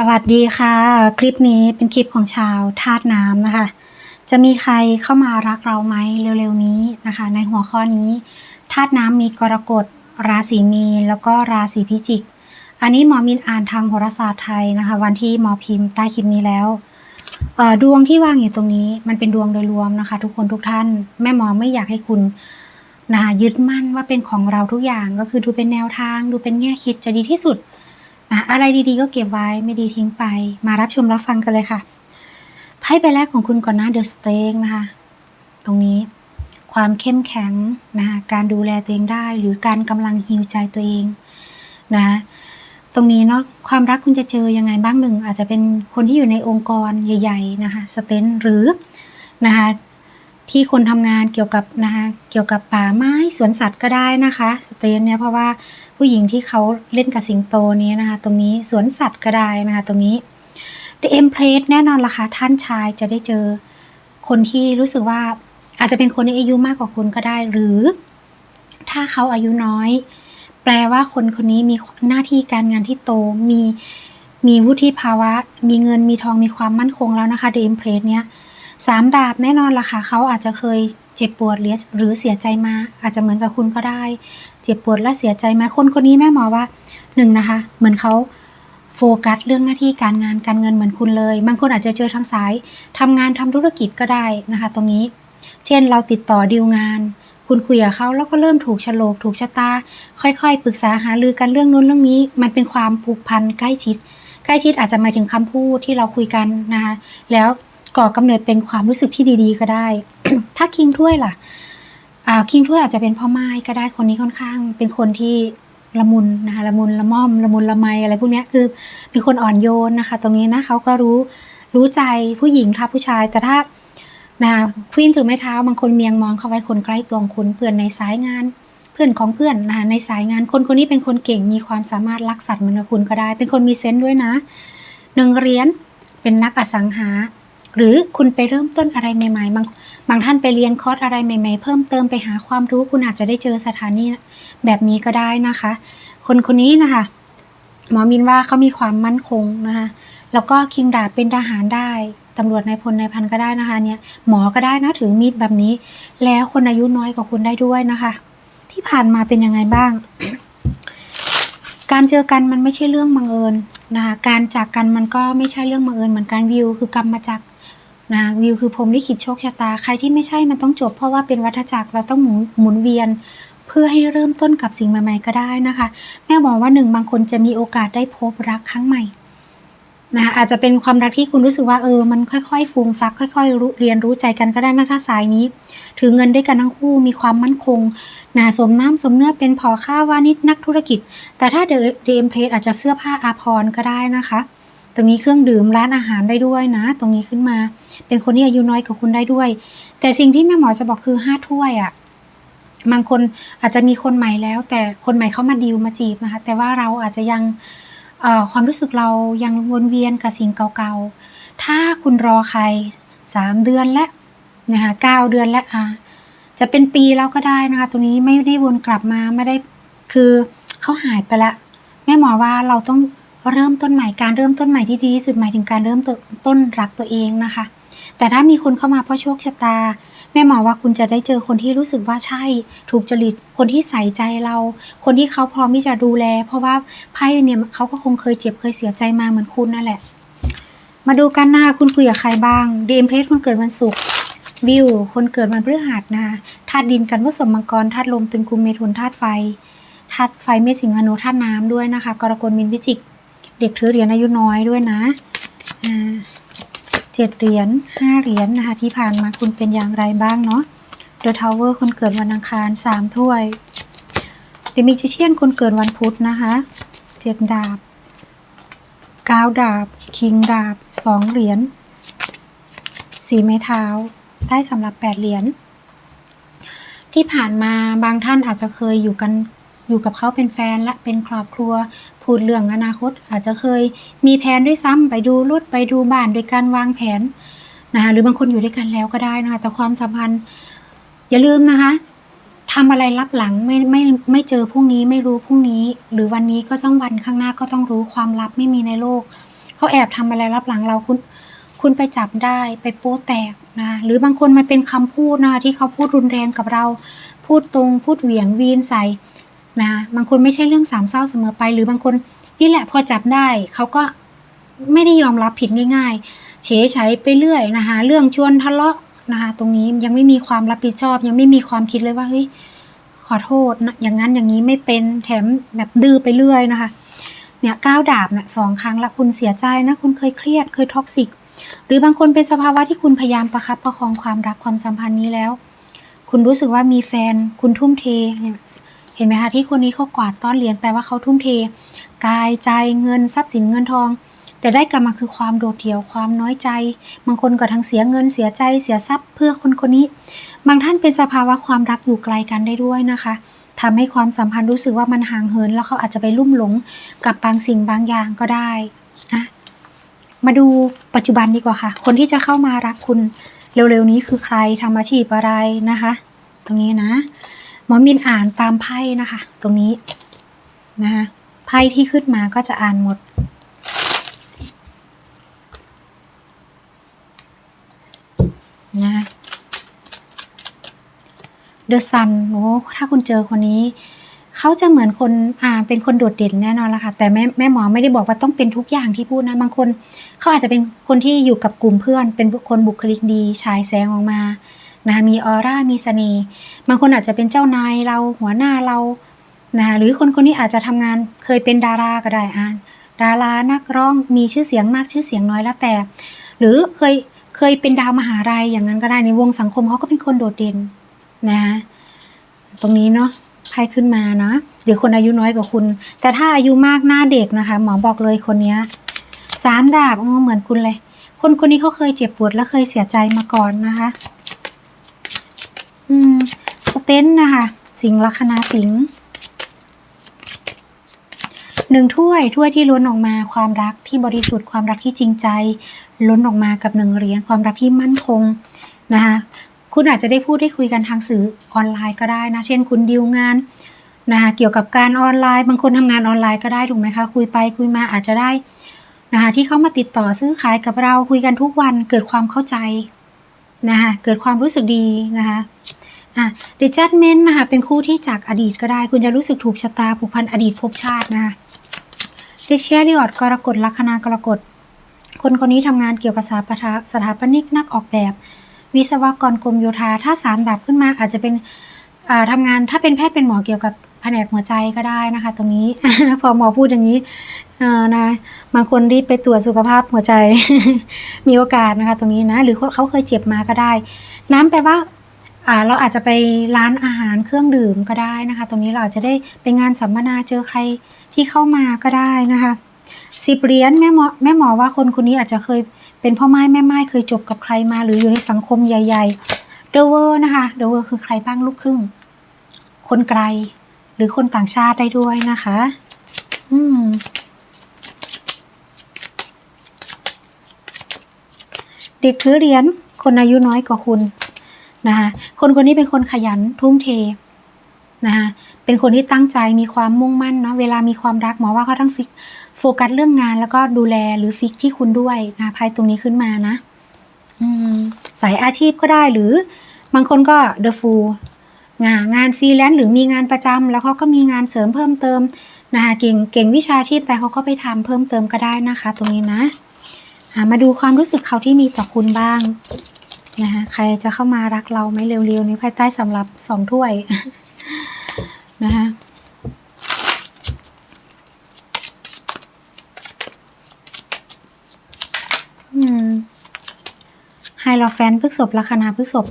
สวัสดีค่ะ คลิปนี้เป็นคลิปของชาวธาตุน้ำนะคะ จะมีใครเข้ามารักเราไหมเร็วๆนี้นะคะ ในหัวข้อนี้ธาตุน้ำมีกรกฎราศีมีนแล้วก็ราศีพิจิก อันนี้หมอมินอ่านทางโหราศาสตร์ไทยนะคะ วันที่หมอพิมพ์ใต้คลิปนี้แล้วดวงที่วางอยู่ตรงนี้มันเป็นดวงโดยรวมนะคะ ทุกคนทุกท่านแม่หมอไม่อยากให้คุณนะคะยึดมั่นว่าเป็นของเราทุกอย่างก็คือดูเป็นแนวทาง ดูเป็นแง่คิดจะดีที่สุด นะอะไรดีๆ ก็เก็บไว้ไม่ดีทิ้งไป มารับชมรับฟังกันเลยค่ะไพ่ใบแรกของคุณก่อนหน้าเดอะสเต็กนะคะ ตรงนี้ความเข้มแข็งนะคะการดูแลตัวเองได้ หรือการกำลังฮิวใจตัวเองนะคะตรงนี้เนาะความรักคุณจะเจอยังไงบ้างหนึ่ง อาจจะเป็นคนที่อยู่ในองค์กรใหญ่ ๆ นะคะสเตนหรือนะคะ ที่คนทำงานเกี่ยวกับนะคะเกี่ยวกับป่าไม้สวนสัตว์ก็ได้นะคะสเตนเนี่ยเพราะว่าผู้หญิงที่เขาเล่นกับสิงโตนี้นะคะ ตรงนี้สวนสัตว์ก็ได้นะคะ ตรงนี้ The Empress แน่นอนล่ะค่ะท่านชายจะได้เจอคนที่รู้สึกว่าอาจจะเป็นคนที่อายุมากกว่าคุณก็ได้ หรือถ้าเขาอายุน้อย แปลว่าคนคนนี้มีหน้าที่การงานที่โตมีมีวุฒิภาวะ มีเงินมีทองมีความมั่นคงแล้วนะคะ The Empress เนี้ย สามดาบแน่นอนล่ะค่ะเขาอาจจะเคยเจ็บปวดหรือเสียใจมา อาจจะเหมือนกับคุณก็ได้ เจ็บปวดและเสียใจไหมคนคนนี้แม่หมอว่าหนึ่งนะคะ เหมือนเขาโฟกัสเรื่องหน้าที่การงานการเงินเหมือนคุณเลย บางคนอาจจะเจอทางสายทำงานทำธุรกิจก็ได้นะคะ ตรงนี้ เช่นเราติดต่อดีลงาน คุณคุยกับเขาแล้วก็เริ่มถูกฉลกถูกชะตา ค่อยๆ ปรึกษาหารือกันเรื่องนู้นเรื่องนี้ มันเป็นความผูกพันใกล้ชิด ใกล้ชิดอาจจะหมายถึงคำพูดที่เราคุยกันนะคะแล้ว ก่อกำเนิดเป็นความรู้สึกที่ดีๆ ก็ได้ ถ้าคิงถ้วยล่ะคิงถ้วยอาจจะเป็นพ่อไม้ก็ได้คนนี้ค่อนข้าง เป็นคนที่ละมุนนะคะละมุนละม่อมละมุนละไมอะไรพวกนี้คือเป็นคนอ่อนโยนนะคะ ตรงนี้นะเขาก็รู้รู้ใจผู้หญิงทับผู้ชาย แต่ถ้านะผู้หญิงถือไม้เท้าบางคนเมียงมองเข้าไว้คนใกล้ตัวคุณเพื่อนในสายงาน เพื่อนของเพื่อนนะคะในสายงานคนคนนี้เป็นคนเก่งมีความสามารถรักสัตว์เหมือนกับคุณก็ได้ เป็นคนมีเซนส์ด้วยนะหนึ่งเหรียญเป็นนักอสังหา หรือคุณไปเริ่มต้นอะไรใหม่ๆ บางบางท่านไปเรียนคอร์สอะไรใหม่ ๆ เพิ่มเติมไปหาความรู้คุณอาจจะได้เจอสถานีแบบนี้ก็ได้นะคะ คนคนนี้นะคะหมอมินว่าเขามีความมั่นคงนะคะแล้วก็คิงดาบเป็นทหารได้ตำรวจนายพลนายพันก็ได้นะคะเนี่ยหมอก็ได้นะถือมีดแบบนี้ แล้วคนอายุน้อยกว่าคุณได้ด้วยนะคะ ที่ผ่านมาเป็นยังไงบ้าง การเจอกันมันไม่ใช่เรื่องบังเอิญนะคะการจากกันมันก็ไม่ใช่เรื่องบังเอิญเหมือนการวิวคือกรรมมาจาก นะวิวคือพรมลิขิตโชคชะตา ใครที่ไม่ใช่มันต้องจบ เพราะว่าเป็นวัฏจักรเราต้องหมุนหมุนเวียน เพื่อให้เริ่มต้นกับสิ่งใหม่ๆก็ได้นะคะ แม่บอกว่าหนึ่งบางคนจะมีโอกาสได้พบรักครั้งใหม่นะคะอาจจะเป็นความรักที่คุณรู้สึกว่าเออ มันค่อยๆ ฟูมฟัก ค่อยๆรู้เรียนรู้ใจกันก็ได้นะถ้าสายนี้ ถือเงินด้วยกันทั้งคู่มีความมั่นคงนะสมน้ำสมเนื้อเป็นพอข้าวานิชนักธุรกิจ แต่ถ้าเดเดมเพลอาจจะเสื้อผ้าอาภรณ์ก็ได้นะคะ ตรงนี้เครื่องดื่มร้านอาหารได้ด้วยนะ ตรงนี้ขึ้นมา เป็นคนที่อายุน้อยกว่าคุณได้ด้วย แต่สิ่งที่แม่หมอจะบอกคือห้าถ้วยอะ่ะบางคนอาจจะมีคนใหม่แล้ว แต่คนใหม่เข้ามาดีลมาจีบนะคะ แต่ว่าเราอาจจะยังความรู้สึกเรายังวนเวียนกับสิ่งเก่าๆ ถ้าคุณรอใครสามเดือนและนะคะเก้าเดือนและอะจะเป็นปีแล้วก็ได้นะคะ ตรงนี้ไม่ได้วนกลับมาไม่ได้คือเขาหายไปละแม่หมอว่าเราต้อง เริ่มต้นใหม่การเริ่มต้นใหม่ที่ดีที่สุดหมายถึงการเริ่มต้นต้นรักตัวเองนะคะ แต่ถ้ามีคนเข้ามาเพราะโชคชะตา แม่หมอว่าคุณจะได้เจอคนที่รู้สึกว่าใช่ ถูกจริตคนที่ใส่ใจเรา คนที่เขาพร้อมที่จะดูแล เพราะว่าไพ่เนี่ยเขาก็คงเคยเจ็บเคยเสียใจมาเหมือนคุณนั่นแหละ มาดูกันหน้าคุณคุยกับใครบ้างเดมเพลสคนเกิดวันศุกร์วิว คนเกิดวันพฤหัสนะคะธาตุดินกันผสมมังกรธาตุลมตุลกุมเมถุนธาตุไฟธาตุไฟเมษสิงหนุธาตุน้ำด้วยนะคะ กรกฎมินพิจิก เด็กถือเหรียญอายุน้อยด้วยนะเจ็ดเหรียญห้าเหรียญนะคะที่ผ่านมาคุณเป็นอย่างไรบ้างเนาะ The Tower คนเกิดวันอังคารสามถ้วย The Magician คนเกิดวันพุธนะคะเจ็ดดาบเก้าดาบ คิงดาบสองเหรียญสีไม้เท้าได้สำหรับแปดเหรียญที่ผ่านมาบางท่านอาจจะเคยอยู่กัน อยู่กับเขาเป็นแฟนและเป็นครอบครัว พูดเรื่องอนาคตอาจจะเคยมีแผนด้วยซ้ำไปดูรถไปดูบ้านโดยการวางแผนนะคะหรือบางคนอยู่ด้วยกันแล้วก็ได้นะคะแต่ความสัมพันธ์ อย่าลืมนะคะทำอะไรลับหลังไม่ไม่ไม่เจอพรุ่งนี้ไม่รู้พรุ่งนี้ หรือวันนี้ก็ต้องวันข้างหน้าก็ต้องรู้ความลับไม่มีในโลกเขาแอบทำอะไรรับหลังเราคุณคุณไปจับได้ไปโป๊แตกนะหรือบางคนมันเป็นคำพูดนะที่เขาพูดรุนแรงกับเรา พูดตรงพูดเหวี่ยงวีนใส่ นะบางคนไม่ใช่เรื่องสามเศร้าเสมอไป หรือบางคนนี่แหละพอจับได้เขาก็ไม่ได้ยอมรับผิดง่าย ๆ เฉยใช้ไปเรื่อยนะคะเรื่องชวนทะเลาะนะคะตรงนี้ยังไม่มีความรับผิดชอบ ยังไม่มีความคิดเลยว่าเฮ้ยขอโทษนะอย่างนั้นอย่างนี้ไม่เป็นแถมแบบดื้อไปเรื่อยนะคะ เนี่ยก้าวดาบเนี่ยสองครั้งละคุณเสียใจนะคุณเคยเครียดเคยท็อกซิก หรือบางคนเป็นสภาวะที่คุณพยายามประคับประคองความรักความสัมพันธ์นี้แล้ว คุณรู้สึกว่ามีแฟน คุณทุ่มเท เห็นไหมคะที่คนนี้เขากวาดต้อนเหรียญแปลว่าเขาทุ่มเท กายใจเงินทรัพย์สินเงินทอง แต่ได้กลับมาคือความโดดเดี่ยวความน้อยใจ บางคนก็ทั้งเสียเงินเสียใจเสียทรัพย์เพื่อคนคนนี้ บางท่านเป็นสภาวะความรักอยู่ไกลกันได้ด้วยนะคะทำให้ความสัมพันธ์รู้สึกว่ามันห่างเหิน แล้วเขาอาจจะไปลุ่มหลงกับบางสิ่งบางอย่างก็ได้นะมาดูปัจจุบันดีกว่าค่ะ คนที่จะเข้ามารักคุณเร็วๆนี้คือใครทำอาชีพอะไรนะคะ ตรงนี้นะ หมอมินอ่านตามไพ่นะคะ ตรงนี้นะคะไพ่ที่ขึ้นมาก็จะอ่านหมด นะคะ The Sun โอ้ถ้าคุณเจอคนนี้ เขาจะเหมือนคนอ่าเป็นคนโดดเด่นแน่นอนละค่ะ แต่แม่แม่หมอไม่ได้บอกว่าต้องเป็นทุกอย่างที่พูดนะ บางคน เขาอาจจะเป็นคนที่อยู่กับกลุ่มเพื่อน เป็นคคนบุคลิกดี ฉายแสงออกมา นะคะมีออร่ามีเสน่ห์บางคนอาจจะเป็นเจ้านายเราหัวหน้าเรานะคะหรือคนคนนี้อาจจะทำงานเคยเป็นดาราก็ได้อ่าดารานักร้องมีชื่อเสียงมากชื่อเสียงน้อยแล้วแต่ หรือเคยเคยเป็นดาวมหาลัยอย่างนั้นก็ได้ในวงสังคมเขาก็เป็นคนโดดเด่นนะคะตรงนี้เนาะไพ่ขึ้นมานะหรือคนอายุน้อยกว่าคุณ แต่ถ้าอายุมากหน้าเด็กนะคะ หมอบอกเลยคนนี้สามดาบเหมือนคุณเลย คนคนนี้เขาเคยเจ็บปวดและเคยเสียใจมาก่อนนะคะ อืม สเตนนะคะ สิงลัคนาสิงหนึ่งถ้วยถ้วยที่ล้นออกมาความรักที่บริสุทธิ์ความรักที่จริงใจ ล้นออกมากับหนึ่งเหรียญความรักที่มั่นคงนะคะคุณอาจจะได้พูดได้คุยกันทางสื่อออนไลน์ก็ได้นะ เช่นคุณดีลงานนะคะเกี่ยวกับการออนไลน์ บางคนทำงานออนไลน์ก็ได้ถูกไหมคะ คุยไปคุยมาอาจจะได้นะคะที่เขามาติดต่อซื้อขายกับเราคุยกันทุกวันเกิดความเข้าใจ นะคะเกิดความรู้สึกดีนะคะอะดิจัดเมนนะคะเป็นคู่ที่จากอดีตก็ได้ คุณจะรู้สึกถูกชะตาผูกพันอดีตภพชาตินะคะดิเชียริออดกรกฎลัคนากรกฎคนคนนี้ทำงานเกี่ยวกับสถาปทสถาปนิกนักออกแบบ วิศวกรกรมโยธาถ้าสามดับขึ้นมาอาจจะเป็นทำงานถ้าเป็นแพทย์เป็นหมอเกี่ยวกับแผนกหัวใจก็ได้นะคะ ตรงนี้พอหมอพูดอย่างนี้ เอานะบางคนรีบไปตรวจสุขภาพหัวใจ มีโอกาสนะคะ ตรงนี้นะ หรือเขาเคยเจ็บมาก็ได้ น้ำแปลว่าอ่าเราอาจจะไปร้านอาหารเครื่องดื่มก็ได้นะคะ ตรงนี้เราอาจจะได้ไปงานสัมมนาเจอใครที่เข้ามาก็ได้นะคะสิบเหรียญแม่หมอแม่หมอว่าคนคนนี้อาจจะเคยเป็นพ่อไม้แม่ไม้เคยจบกับใครมาหรืออยู่ในสังคมใหญ่ๆเดเวอร์นะคะเดเวอร์คือใครบ้างลูกครึ่ง คนไกล หรือคนต่างชาติได้ด้วยนะคะ อืม เด็กถือเหรียญคนอายุน้อยกว่าคุณนะคะคนคนนี้เป็นคนขยันทุ่มเทนะคะเป็นคนที่ตั้งใจมีความมุ่งมั่นเนาะเวลามีความรักหมอว่าเขาทั้งฟิกโฟกัสเรื่องงาน แล้วก็ดูแลหรือฟิกที่คุณด้วยนะไพ่ตรงนี้ขึ้นมานะสายอาชีพก็ได้หรือบางคนก็ The Fool งานงานฟรีแลนซ์หรือมีงานประจำแล้วเขาก็มีงานเสริมเพิ่มเติมนะคะเก่งเก่งวิชาชีพแต่เขาก็ไปทำเพิ่มเติมก็ได้นะคะ ตรงนี้นะ มาดูความรู้สึกเขาที่มีต่อคุณบ้างนะคะใครจะเข้ามารักเราไหมเร็วๆนี้ภายใต้สำหรับสองถ้วยนะคะอืมไฮโลแฟนพฤกษบลัคนาพฤกษบ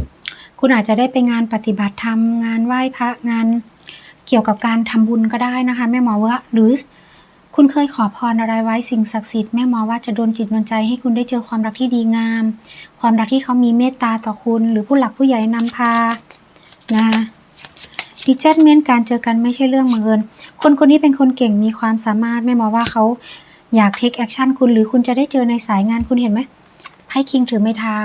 คุณอาจจะได้ไปงานปฏิบัติธรรมงานไหว้พระงานเกี่ยวกับการทำบุญก็ได้นะคะแม่หมอว่าหรือ คุณเคยขอพรอะไรไว้สิ่งศักดิ์สิทธิ์แม่หมอว่าจะโดนจิตดนใจให้คุณได้เจอความรักที่ดีงาม ความรักที่เขามีเมตตาต่อคุณ หรือผู้หลักผู้ใหญ่นำพานะคะดิจัดเมนการเจอกันไม่ใช่เรื่องบังเอิญคนคนนี้เป็นคนเก่งมีความสามารถแม่หมอว่าเขาอยากเทคแอคชั่นคุณหรือคุณจะได้เจอในสายงานคุณเห็นไหมไพ่คิงถือไม้เท้า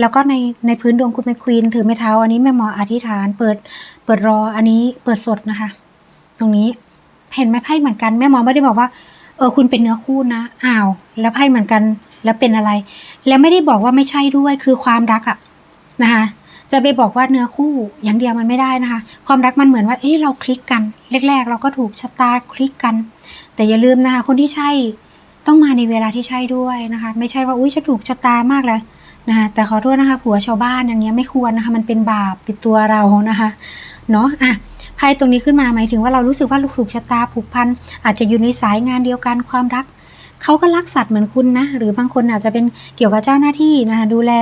แล้วก็ในในพื้นดวงคุณเป็นควีนถือไม้เท้า อันนี้แม่หมออธิษฐาน เปิดเปิดรออันนี้เปิดสดนะคะ ตรงนี้ เห็นไหมไพ่เหมือนกันแม่หมอไม่ได้บอกว่าเออคุณเป็นเนื้อคู่นะอ้าว แล้วไพ่เหมือนกันแล้วเป็นอะไร แล้วไม่ได้บอกว่าไม่ใช่ด้วยคือความรักอะนะคะจะไปบอกว่าเนื้อคู่อย่างเดียวมันไม่ได้นะคะ ความรักมันเหมือนว่า เอ๊ะเราคลิกกัน แรก ๆ เราก็ถูกชะตาคลิกกัน แต่อย่าลืมนะคะ คนที่ใช่ต้องมาในเวลาที่ใช่ด้วยนะคะ ไม่ใช่ว่าอุ้ยฉันถูกชะตามากเลยนะคะแต่ขอโทษนะคะผัวชาวบ้านอย่างเงี้ยไม่ควรนะคะ มันเป็นบาปติดตัวเรานะคะเนาะอะ ไพ่ตรงนี้ขึ้นมาหมายถึงว่าเรารู้สึกว่าเราถูกชะตาผูกพันอาจจะอยู่ในสายงานเดียวกันความรักเขาก็รักสัตว์เหมือนคุณนะ หรือบางคนอาจจะเป็นเกี่ยวกับเจ้าหน้าที่นะคะดูแล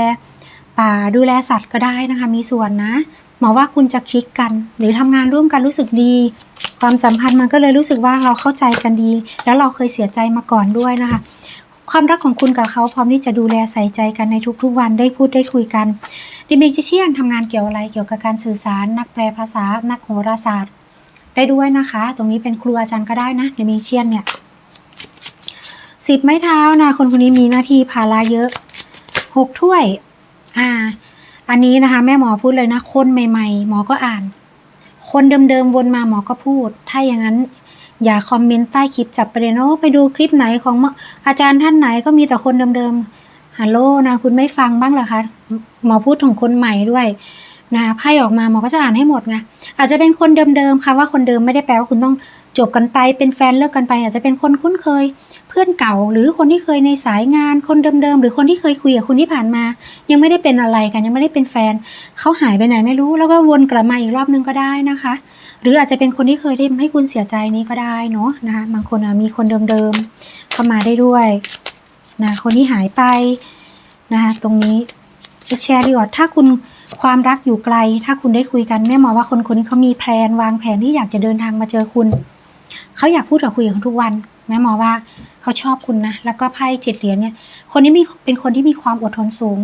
ป่าดูแลสัตว์ก็ได้นะคะมีส่วนนะหมอว่าคุณจะคลิกกัน หรือทำงานร่วมกันรู้สึกดี ความสัมพันธ์มันก็เลยรู้สึกว่าเราเข้าใจกันดี แล้วเราเคยเสียใจมาก่อนด้วยนะคะ ความรักของคุณกับเขาพร้อมที่จะดูแลใส่ใจกันในทุกๆวันได้พูดได้คุยกัน ดิเมจิเชียนทำงานเกี่ยวอะไรเกี่ยวกับการสื่อสาร นักแปลภาษา นักโหราศาสตร์ ได้ด้วยนะคะ ตรงนี้เป็นครูอาจารย์ก็ได้นะดิเมจิเชียนเนี่ยสิบไม้เท้านะคนคนนี้มีหน้าที่ภาระเยอะหกถ้วย อ่า อันนี้นะคะ แม่หมอพูดเลยนะ คนใหม่ ๆ หมอก็อ่าน คนเดิมๆวนมาหมอก็พูด ถ้าอย่างนั้นอย่าคอมเมนต์ใต้คลิปจับประเด็นโอ้ไปดูคลิปไหนของออาจารย์ท่านไหนก็มีแต่คนเดิมๆฮัลโหลนะคุณไม่ฟังบ้างเหรอคะ หมอพูดถึงคนใหม่ด้วยนะไพ่ออกมาหมอก็จะอ่านให้หมดไงอาจจะเป็นคนเดิมๆค่ะว่าคนเดิมไม่ได้แปลว่าคุณต้องจบกันไปเป็นแฟนเลิกกันไป อาจจะเป็นคนคุ้นเคย เพื่อนเก่าหรือคนที่เคยในสายงานคนเดิมๆหรือคนที่เคยคุยกับคุณที่ผ่านมา ยังไม่ได้เป็นอะไรกันยังไม่ได้เป็นแฟนเขาหายไปไหนไม่รู้ แล้วก็วนกลับมาอีกรอบนึงก็ได้นะคะ หรืออาจจะเป็นคนที่เคยทำให้คุณเสียใจนี้ก็ได้เนาะนะคะบางคนมีคนเดิมๆเข้ามาได้ด้วยนะคนที่หายไปนะคะตรงนี้ แชร์ดีกว่าถ้าคุณความรักอยู่ไกล ถ้าคุณได้คุยกันแม่หมอว่าคนคนนี้เขามีแพลนวางแผนที่อยากจะเดินทางมาเจอคุณ เขาอยากพูดกับคุยกับคุณทุกวัน แม่หมอว่าเขาชอบคุณนะ แล้วก็ไพ่เจ็ดเหรียญเนี่ย คนนี้มีเป็นคนที่มีความอดทนสูง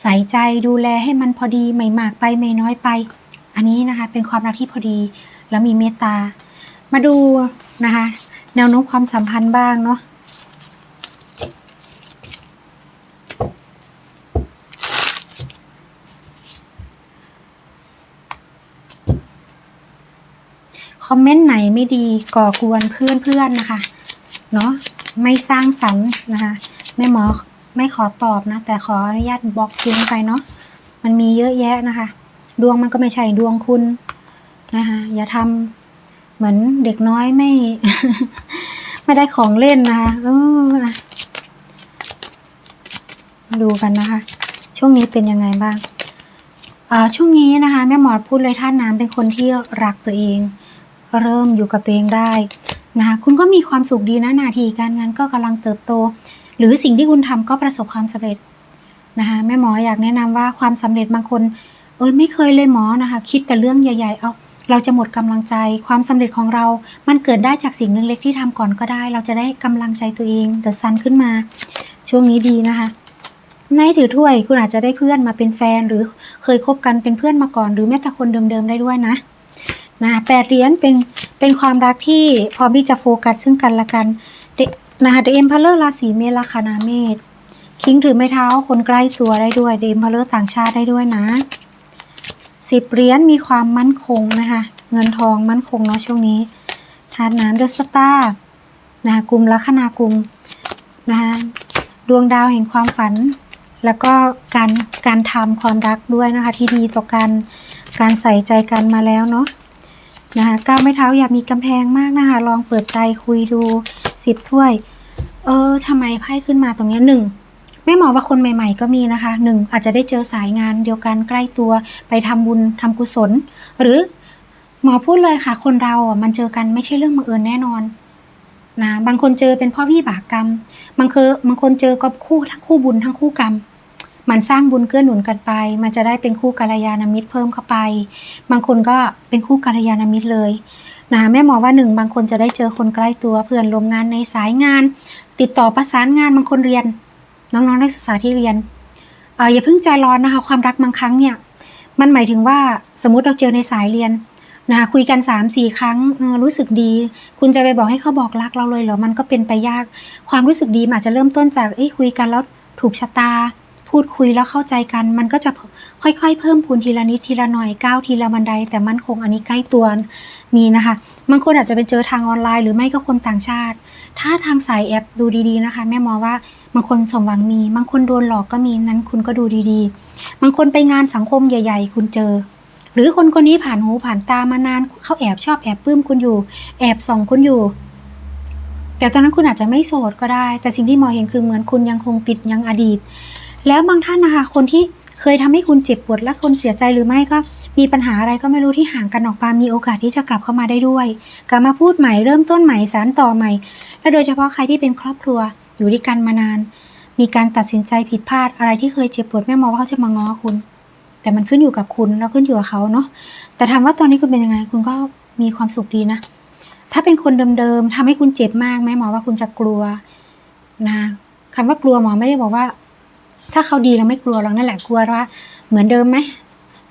ใส่ใจดูแลให้มันพอดีไม่มากไปไม่น้อยไป อันนี้นะคะ เป็นความรักที่พอดี แล้วมีเมตตา มาดูนะคะ แนวโน้มความสัมพันธ์บ้างเนาะ อมเมนต์ไหนไม่ดีก่อกวนเพื่อนๆนะคะ เนาะไม่สร้างสรรค์นะคะแม่หมอไม่ขอตอบนะ แต่ขออนุญาตบล็อกทิ้งไปเนาะมันมีเยอะแยะนะคะ ดวงมันก็ไม่ใช่ดวงคุณนะคะอย่าทำเหมือนเด็กน้อยไม่ ไม่ได้ของเล่นนะคะเออนะมาดูกันนะคะ ช่วงนี้เป็นยังไงบ้างอ่าช่วงนี้นะคะแม่หมอพูดเลยท่านน้ำเป็นคนที่รักตัวเอง เริ่มอยู่กับตัวเองได้นะคะคุณก็มีความสุขดีนะนาทีการงานก็กำลังเติบโต หรือสิ่งที่คุณทำก็ประสบความสำเร็จนะคะแม่หมออยากแนะนำว่าความสำเร็จบางคน เอ้ยไม่เคยเลยหมอนะคะ คิดแต่เรื่องใหญ่ ๆ เอาเราจะหมดกำลังใจ ความสำเร็จของเรา มันเกิดได้จากสิ่งเล็กๆที่ทำก่อนก็ได้ เราจะได้กำลังใจตัวเองเดซันขึ้นมา ช่วงนี้ดีนะคะในถือถ้วยคุณอาจจะได้เพื่อนมาเป็นแฟน หรือเคยคบกันเป็นเพื่อนมาก่อน หรือแม้แต่คนเดิมๆได้ด้วยนะ นะแปดเหรียญเป็นเป็นความรักที่พร้อมที่จะโฟกัสซึ่งกันและกันนะคะเดเอ็มพลเลอร์ราศีเมษลัคานาเมษคิงถือไม้เท้าคนใกล้ตัวได้ด้วยเดเอ็มพลเลอร์ต่างชาติได้ด้วยนะสิบเหรียญมีความมั่นคงนะคะเงินทองมั่นคงเนาะช่วงนี้ทานน้ำเดอะสตาร์นะคะกลุ่มลัคนากลุ่มนะคะดวงดาวแห่งความฝัน แล้วก็การการทำความรักด้วยนะคะที่ดีต่อกันการใส่ใจกันมาแล้วเนาะ นะคะก้าวไม่เท้าอย่ามีกำแพงมากนะคะ ลองเปิดใจคุยดูสิบถ้วย เออทำไมไพ่ขึ้นมาตรงนี้หนึ่งแม่หมอว่าคนใหม่ ๆ ก็มีนะคะหนึ่งอาจจะได้เจอสายงานเดียวกันใกล้ตัวไปทำบุญทำกุศล หรือหมอพูดเลยค่ะ คนเราอะมันเจอกันไม่ใช่เรื่องบังเอิญแน่นอนนะบางคนเจอเป็นพ่อพี่บากกรรม บางเคบางคนเจอก็คู่ทั้งคู่บุญทั้งคู่กรรม มันสร้างบุญเกื้อหนุนกันไป มันจะได้เป็นคู่กัลยาณมิตรเพิ่มเข้าไป บางคนก็เป็นคู่กัลยาณมิตรเลยนะแม่หมอว่าหนึ่งบางคนจะได้เจอคนใกล้ตัวเพื่อนร่วมงานในสายงาน ติดต่อประสานงานบางคนเรียน น้องๆนักศึกษาที่เรียนเอ่ออย่าเพิ่งใจร้อนนะคะความรักบางครั้งเนี่ยมันหมายถึงว่าสมมติเราเจอในสายเรียนนะคะคุยกัน3ามสี่ครั้งรู้สึกดี คุณจะไปบอกให้เขาบอกรักเราเลยเหรอมันก็เป็นไปยาก ความรู้สึกดีอาจจะเริ่มต้นจากเอ้ยคุยกันแล้วถูกชะตา พูดคุยแล้วเข้าใจกัน มันก็จะค่อยๆ เพิ่มพูนทีละนิดทีละหน่อยก้าวทีละบันได แต่มั่นคงอันนี้ใกล้ตัวมีนะคะบางคนอาจจะเป็นเจอทางออนไลน์หรือไม่ก็คนต่างชาติ ถ้าทางสายแอปดูดีๆนะคะ แม่มองว่าบางคนสมหวังมี บางคนโดนหลอกก็มีนั้นคุณก็ดูดีๆ บางคนไปงานสังคมใหญ่ ๆ คุณเจอ หรือคนคนนี้ผ่านหูผ่านตามานานเขาแอบชอบแอบปลื้มคุณอยู่ แอบส่องคุณอยู่แต่ตอนนั้นคุณอาจจะไม่โสดก็ได้ แต่สิ่งที่หมอเห็นคือเหมือนคุณยังคงติดยังอดีต แล้วบางท่านนะคะ คนที่เคยทำให้คุณเจ็บปวดและคนเสียใจหรือไม่ก็มีปัญหาอะไรก็ไม่รู้ที่ห่างกันออกมามีโอกาสที่จะกลับเข้ามาได้ด้วยกลับมาพูดใหม่เริ่มต้นใหม่สานต่อใหม่ และโดยเฉพาะใครที่เป็นครอบครัวอยู่ด้วยกันมานาน มีการตัดสินใจผิดพลาดอะไรที่เคยเจ็บปวดแม่มองว่าเขาจะมาง้อคุณ แต่มันขึ้นอยู่กับคุณแล้วขึ้นอยู่กับเขาเนาะแต่ถามว่าตอนนี้คุณเป็นยังไง คุณก็มีความสุขดีนะ ถ้าเป็นคนเดิมๆทำให้คุณเจ็บมากไหมหมอว่าคุณจะกลัวนะคำว่ากลัวหมอไม่ได้บอกว่า ถ้าเขาดีเราไม่กลัวหรอกนั่นแหละกลัวว่า เหมือนเดิมไหม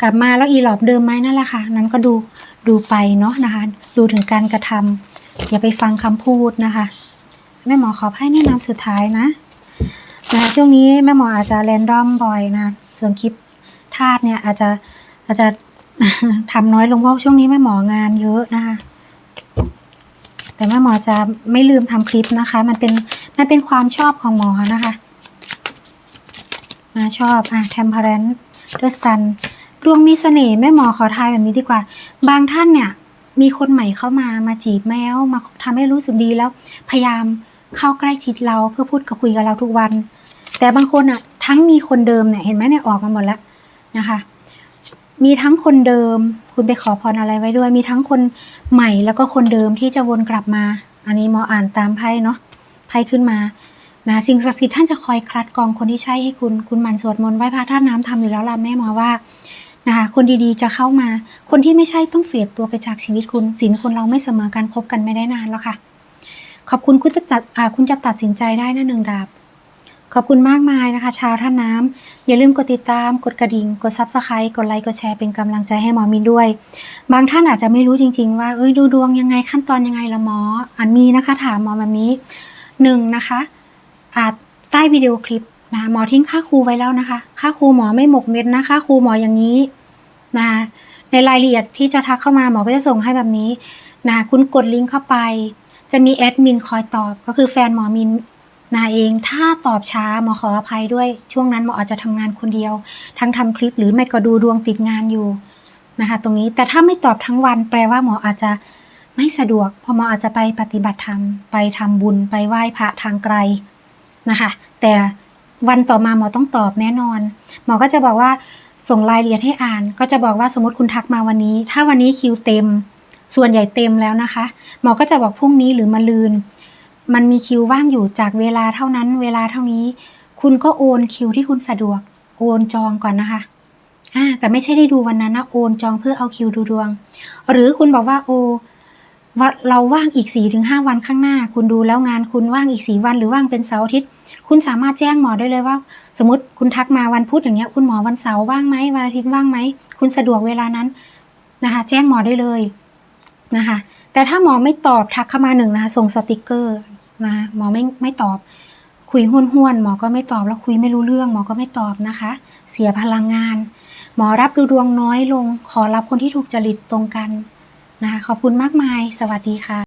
กลับมาแล้วอีหลอบเดิมไหมนั่นแหละค่ะ นั้นก็ดูดูไปเนาะนะคะ ดูถึงการกระทำอย่าไปฟังคำพูดนะคะแม่หมอขอให้แนะนำสุดท้ายนะนะช่วงนี้แม่หมออาจจะแรนดอมบ่อยนะส่วนคลิปธาตุเนี่ยอาจจะอาจจะทำน้อยลงเพราะช่วงนี้แม่หมองานเยอะนะคะแต่แม่หมอจะไม่ลืมทำคลิปนะคะ มันเป็นมันเป็นความชอบของหมอนะคะ มาชอบอะ temperance เดอะซันดวงมีเสน่ห์แม่หมอขอทายแบบนี้ดีกว่า บางท่านเนี่ย มีคนใหม่เข้ามามาจีบแมวมาทำให้รู้สึกดีแล้ว พยายามเข้าใกล้ชิดเราเพื่อพูดกับคุยกับเราทุกวัน แต่บางคนอะ ทั้งมีคนเดิมเนี่ยเห็นไหมเนี่ยออกมาหมดแล้วนะคะ มีทั้งคนเดิม คุณไปขอพรอะไรไว้ด้วย มีทั้งคนใหม่แล้วก็คนเดิมที่จะวนกลับมา อันนี้หมออ่านตามไพ่เนาะไพ่ขึ้นมา นะสิ่งศักดิ์สิทธิ์ท่านจะคอยคลัดกองคนที่ใช่ให้คุณคุณหมั่นสวดมนต์ไหว้พระธาตุน้ำทำอยู่แล้วล่ะแม่หมอว่านะคะคนดีๆจะเข้ามา คนที่ไม่ใช่ต้องเฟดตัวไปจากชีวิตคุณศีลคนเราไม่เสมอกันคบกันไม่ได้นานแล้วค่ะ ขอบคุณคุณจะตัดคุณจะตัดสินใจได้นะหนึ่งดาบ ขอบคุณมากมายนะคะ ชาวท่าน้ำอย่าลืมกดติดตาม กดกระดิ่ง กดซับสไครต์กดไลค์กดแชร์เป็นกำลังใจให้หมอมินด้วย บางท่านอาจจะไม่รู้จริง ๆ ว่าเอ้ยดูดวงยังไงขั้นตอนยังไงละหมออันมีนะคะ ถามหมอแบบนี้หนึ่งนะคะ ใต้วิดีโอคลิปนะหมอทิ้งค่าครูไว้แล้วนะคะ ค่าครูหมอไม่หมกเม็ดนะค่าครูหมออย่างนี้นะในรายละเอียดที่จะทักเข้ามาหมอก็จะส่งให้แบบนี้นะคุณกดลิงก์เข้าไป จะมีแอดมินคอยตอบ ก็คือแฟนหมอมินนาเอง ถ้าตอบช้าหมอขออภัยด้วย ช่วงนั้นหมออาจจะทำงานคนเดียว ทั้งทำคลิปหรือไม่ก็ดูดวงติดงานอยู่นะคะ ตรงนี้แต่ถ้าไม่ตอบทั้งวัน แปลว่าหมออาจจะไม่สะดวกเพราะหมออาจจะไปปฏิบัติธรรมไปทำบุญไปไหว้พระทางไกล นะคะ แต่วันต่อมาหมอต้องตอบแน่นอน หมอก็จะบอกว่าส่งรายละเอียดให้อ่าน ก็จะบอกว่าสมมติคุณทักมาวันนี้ ถ้าวันนี้คิวเต็ม ส่วนใหญ่เต็มแล้วนะคะ หมอก็จะบอกพรุ่งนี้หรือมะลืน มันมีคิวว่างอยู่จากเวลาเท่านั้น เวลาเท่านี้ คุณก็โอนคิวที่คุณสะดวก โอนจองก่อนนะคะอ่าแต่ไม่ใช่ได้ดูวันนั้นนะโอนจองเพื่อเอาคิวดูดวง หรือคุณบอกว่าโอ ว่าเราว่างอีกสี่ถึงห้าวันข้างหน้า คุณดูแล้วงานคุณว่างอีกสี่วันหรือว่างเป็นเสาร์อาทิตย์ คุณสามารถแจ้งหมอได้เลยว่า สมมติคุณทักมาวันพุธอย่างเงี้ยคุณหมอวันเสาร์ว่างไหมวันอาทิตย์ว่างไหมคุณสะดวกเวลานั้นนะคะ แจ้งหมอได้เลยนะคะ แต่ถ้าหมอไม่ตอบทักเข้ามาหนึ่งนะคะส่งสติกเกอร์นะหมอไม่ไม่ตอบ คุยห้วนห้วนหมอก็ไม่ตอบแล้วคุยไม่รู้เรื่องหมอก็ไม่ตอบนะคะ เสียพลังงาน หมอรับดูดวงน้อยลง ขอรับคนที่ถูกจริตตรงกัน นะคะขอบคุณมากมาย สวัสดีค่ะ